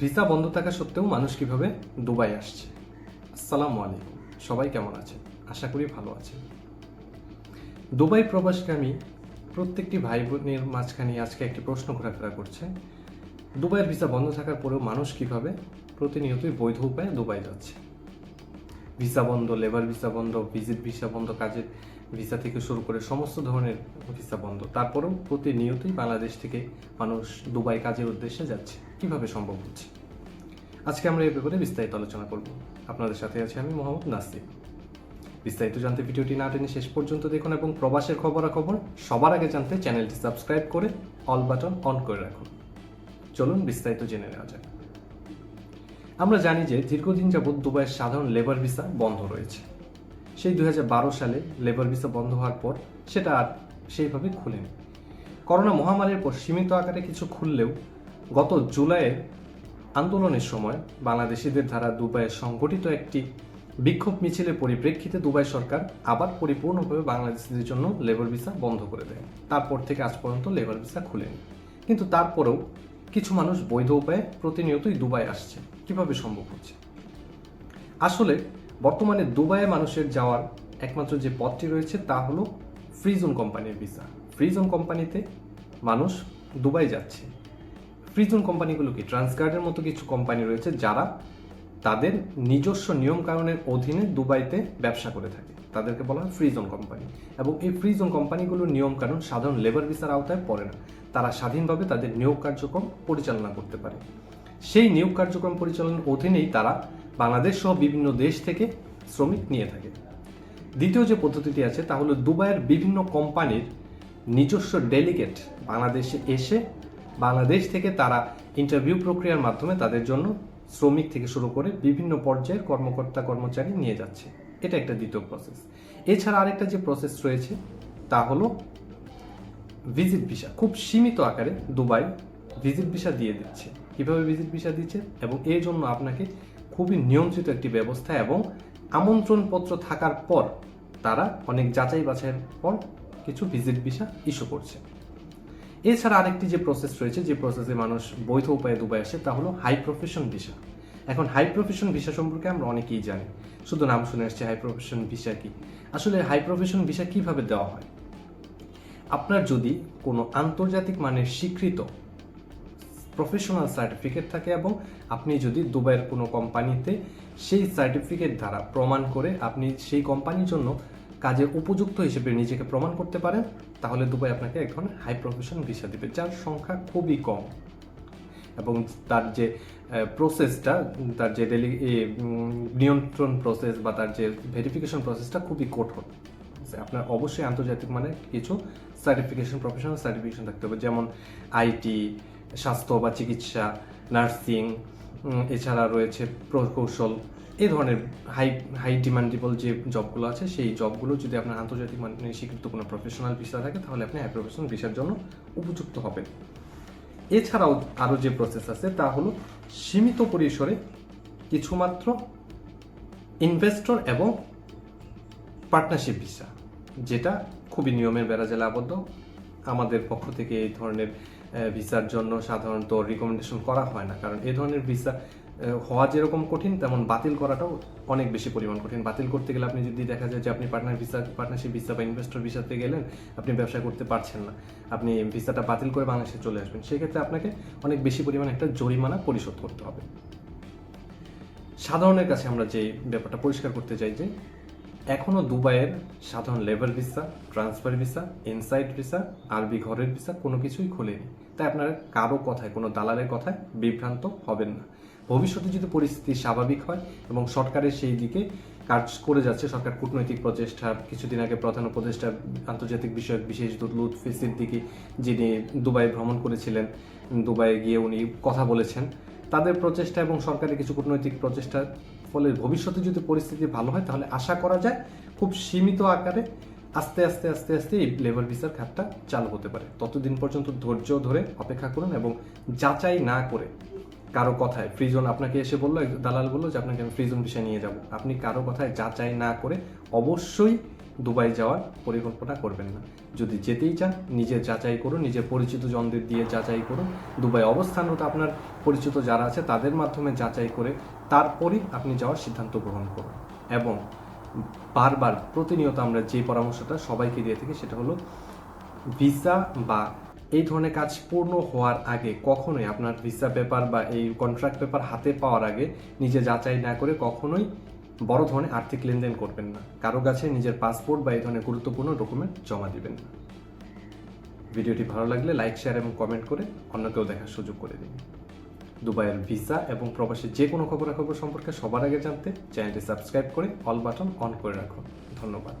Visa বন্ধ থাকা সত্ত্বেও মানুষ কীভাবে দুবাই আসছে? আসসালামু আলাইকুম। সবাই কেমন আছে আশা করি ভালো আছে দুবাই প্রবাসগামী প্রত্যেকটি ভাই বোনের মাঝখানে আজকে একটি প্রশ্ন ঘোরাফেরা করছে। দুবাইয়ের ভিসা বন্ধ থাকার পরেও মানুষ কীভাবে প্রতিনিয়তই বৈধ উপায়ে দুবাই যাচ্ছে? ভিসা বন্ধ, লেবার ভিসা বন্ধ, ভিজিট ভিসা বন্ধ, কাজের ভিসা থেকে শুরু করে সমস্ত ধরনের ভিসা বন্ধ। তারপরেও প্রতিনিয়তই বাংলাদেশ থেকে মানুষ দুবাই কাজের উদ্দেশ্যে যাচ্ছে। কীভাবে সম্ভব হচ্ছে? আজকে আমরা এই ব্যাপারে বিস্তারিত আলোচনা করব। আপনাদের সাথে আছি আমি মোহাম্মদ নাসির। বিস্তারিত জানতে ভিডিওটি না টেনে শেষ পর্যন্ত দেখুন এবং প্রবাসের খবরাখবর সবার আগে জানতে চ্যানেলটি সাবস্ক্রাইব করে অল বাটন অন করে রাখুন। চলুন বিস্তারিত জেনে নেওয়া যাক। আমরা জানি যে দীর্ঘদিন যাবৎ দুবাইয়ের সাধারণ লেবার ভিসা বন্ধ রয়েছে। সেই দু হাজার বারো সালে লেবার ভিসা বন্ধ হওয়ার পর সেটা আর সেইভাবে খুলেনি। করোনা মহামারীর পর সীমিত আকারে কিছু খুললেও গত জুলাইয়ের আন্দোলনের সময় বাংলাদেশিদের দ্বারা দুবাইয়ে সংগঠিত একটি বিক্ষোভ মিছিলের পরিপ্রেক্ষিতে দুবাই সরকার আবার পরিপূর্ণভাবে বাংলাদেশিদের জন্য লেবার ভিসা বন্ধ করে দেয়। তারপর থেকে আজ পর্যন্ত লেবার ভিসা খুলেনি। কিন্তু তারপরেও কিছু মানুষ বৈধ উপায়ে প্রতিনিয়তই দুবাই আসছে। কীভাবে সম্ভব হচ্ছে? আসলে বর্তমানে দুবাইয়ে মানুষের যাওয়ার একমাত্র যে পথটি রয়েছে তা হলো ফ্রিজোন কোম্পানির ভিসা ফ্রিজোন কোম্পানিতে মানুষ দুবাই যাচ্ছে। ফ্রিজোন কোম্পানিগুলো কি ট্রান্সগার্ডের মতো কিছু কোম্পানি রয়েছে যারা তাদের নিজস্ব নিয়ম কানুনের অধীনে দুবাইতে ব্যবসা করে থাকে। তাদেরকে বলা হয় ফ্রিজোন কোম্পানি। এবং এই ফ্রিজোন কোম্পানিগুলোর নিয়ম কানুন সাধারণ লেবার ভিসার আওতায় পড়ে না। তারা স্বাধীনভাবে তাদের নিয়োগ কার্যক্রম পরিচালনা করতে পারে। সেই নিয়োগ কার্যক্রম পরিচালনার অধীনেই তারা বাংলাদেশ সহ বিভিন্ন দেশ থেকে শ্রমিক নিয়ে থাকে। দ্বিতীয় যে পদ্ধতিটি আছে, তা হলো দুবাইয়ের বিভিন্ন কোম্পানির নিজস্ব ডেলিগেট বাংলাদেশে এসে বাংলাদেশ থেকে তারা ইন্টারভিউ প্রক্রিয়ার মাধ্যমে তাদের জন্য শ্রমিক থেকে শুরু করে বিভিন্ন পর্যায়ের কর্মকর্তা কর্মচারী নিয়ে যাচ্ছে। এটা একটা দ্বিতীয় প্রসেস এছাড়া আরেকটা যে প্রসেস রয়েছে, তা হলো ভিজিট ভিসা খুব সীমিত আকারে দুবাই ভিজিট ভিসা দিয়ে দিচ্ছে। কীভাবে ভিজিট ভিসা দিচ্ছে? এবং এর জন্য আপনাকে খুবই নিয়ন্ত্রিত একটি ব্যবস্থা এবং আমন্ত্রণপত্র থাকার পর তারা অনেক যাচাই বাছাইয়ের পর কিছু ভিজিট ভিসা ইস্যু করছে। এছাড়া আরেকটি যে প্রসেস রয়েছে, যে প্রসেসে মানুষ বৈধ উপায়ে দুবাই আসে, তা হলো হাই প্রফেশন ভিসা এখন হাই প্রফেশন ভিসা সম্পর্কে আমরা অনেকেই জানি, শুধু নাম শুনে আসছে হাই প্রফেশন ভিসা কি? আসলে হাই প্রফেশন ভিসা কীভাবে দেওয়া হয়? আপনার যদি কোনো আন্তর্জাতিক মানের স্বীকৃত প্রফেশনাল সার্টিফিকেট থাকে এবং আপনি যদি দুবাইয়ের কোনো কোম্পানিতে সেই সার্টিফিকেট দ্বারা প্রমাণ করে আপনি সেই কোম্পানির জন্য কাজের উপযুক্ত হিসেবে নিজেকে প্রমাণ করতে পারেন, তাহলে দুবাই আপনাকে এক ধরনের হাই প্রফেশন ভিসা দিবে, যার সংখ্যা খুবই কম। এবং তার যে প্রসেসটা তার যে ডেলি নিয়ন্ত্রণ প্রসেস বা তার যে ভেরিফিকেশন প্রসেসটা খুবই কঠোর। আপনার অবশ্যই আন্তর্জাতিক মানে কিছু সার্টিফিকেশন প্রফেশনাল সার্টিফিকেশন থাকতে হবে। যেমন আইটি স্বাস্থ্য বা চিকিৎসা নার্সিং এছাড়া রয়েছে প্রকৌশল। এই ধরনের হাই হাই ডিমান্ডেবল যে জবগুলো আছে, সেই জবগুলো যদি আপনার আন্তর্জাতিক মানে স্বীকৃত কোনো প্রফেশনাল ভিসা থাকে, তাহলে আপনি হাই প্রফেশনাল ভিসার জন্য উপযুক্ত হবেন। এছাড়াও আরও যে প্রসেস আছে, তা হলো সীমিত পরিসরে কিছুমাত্র ইনভেস্টর এবং পার্টনারশিপ ভিসা যেটা খুবই নিয়মের বেড়াজালে আবদ্ধ। আমাদের পক্ষ থেকে এই ধরনের ভিসার জন্য সাধারণত রিকমেন্ডেশন করা হয় না। কারণ এই ধরনের ভিসা হওয়া যেরকম কঠিন, তেমন বাতিল করাটাও অনেক বেশি পরিমাণ কঠিন। বাতিল করতে গেলে আপনি যদি দেখা যায় যে আপনি পার্টনার ভিসা পার্টনারশিপ ভিসা বা ইনভেস্টর ভিসাতে গেলেন, আপনি ব্যবসা করতে পারছেন না। আপনি ভিসাটা বাতিল করে বাংলাদেশে চলে আসবেন। সেক্ষেত্রে আপনাকে অনেক বেশি পরিমাণ একটা জরিমানা পরিশোধ করতে হবে। সাধারণের কাছে আমরা যে ব্যাপারটা পরিষ্কার করতে চাই যে এখনও দুবাইয়ের সাধারণ labour visa transfer visa inside visa, আরবি ঘরের ভিসা কোনো কিছুই খোলেনি। তাই আপনারা কারও কথায়, কোনো দালালের কথায় বিভ্রান্ত হবেন না। ভবিষ্যতে যদি পরিস্থিতি স্বাভাবিক হয় এবং সরকারের সেই দিকে কাজ করে যাচ্ছে, সরকার কূটনৈতিক প্রচেষ্টা, কিছুদিন আগে প্রধান উপদেষ্টা আন্তর্জাতিক বিষয়ক বিশেষ দূত লুৎফি সিদ্দিকি যিনি দুবাই ভ্রমণ করেছিলেন, দুবাইয়ে গিয়ে উনি কথা বলেছেন। তাদের প্রচেষ্টা এবং সরকারের কিছু কূটনৈতিক প্রচেষ্টার ফলে ভবিষ্যতে যদি পরিস্থিতি ভালো হয়, তাহলে আশা করা যায় খুব সীমিত আকারে আস্তে আস্তে আস্তে আস্তে এই লেবার ভিসার খাতটা চালু হতে পারে। ততদিন পর্যন্ত ধৈর্য ধরে অপেক্ষা করুন এবং যাচাই না করে কারও কথায় ফ্রিজন আপনাকে এসে বলল, দালাল বলল যে, আপনাকে আমি ফ্রিজন ভিসা নিয়ে যাব। আপনি কারও কথায় যাচাই না করে অবশ্যই দুবাই যাওয়ার পরিকল্পনা করবেন না। যদি যেতেই চান, নিজে যাচাই করুন নিজের পরিচিত জনদের দিয়ে যাচাই করুন। দুবাই অবস্থানরত আপনার পরিচিত যারা আছে, তাদের মাধ্যমে যাচাই করে তারপরই আপনি যাওয়ার সিদ্ধান্ত গ্রহণ করুন। এবং বারবার প্রতিনিয়ত আমরা যে পরামর্শটা সবাইকে দিয়ে থাকি, সেটা হলো ভিসা বা এই ধরনের কাজ পূর্ণ হওয়ার আগে কখনোই আপনার ভিসা পেপার বা এই কন্ট্রাক্ট পেপার হাতে পাওয়ার আগে নিজে যাচাই না করে কখনোই বড় ধরনের আর্থিক লেনদেন করবেন না। কারও কাছে নিজের পাসপোর্ট বা এই ধরনের গুরুত্বপূর্ণ ডকুমেন্ট জমা দিবেন না। ভিডিওটি ভালো লাগলে লাইক, শেয়ার এবং কমেন্ট করে অন্যকেও দেখার সুযোগ করে দিন। দুবাইয়ের ভিসা এবং প্রবাসী যে কোনো খবরাখবর সম্পর্কে সবার আগে জানতে চ্যানেলটি সাবস্ক্রাইব করে অল বাটন অন করে রাখুন। ধন্যবাদ।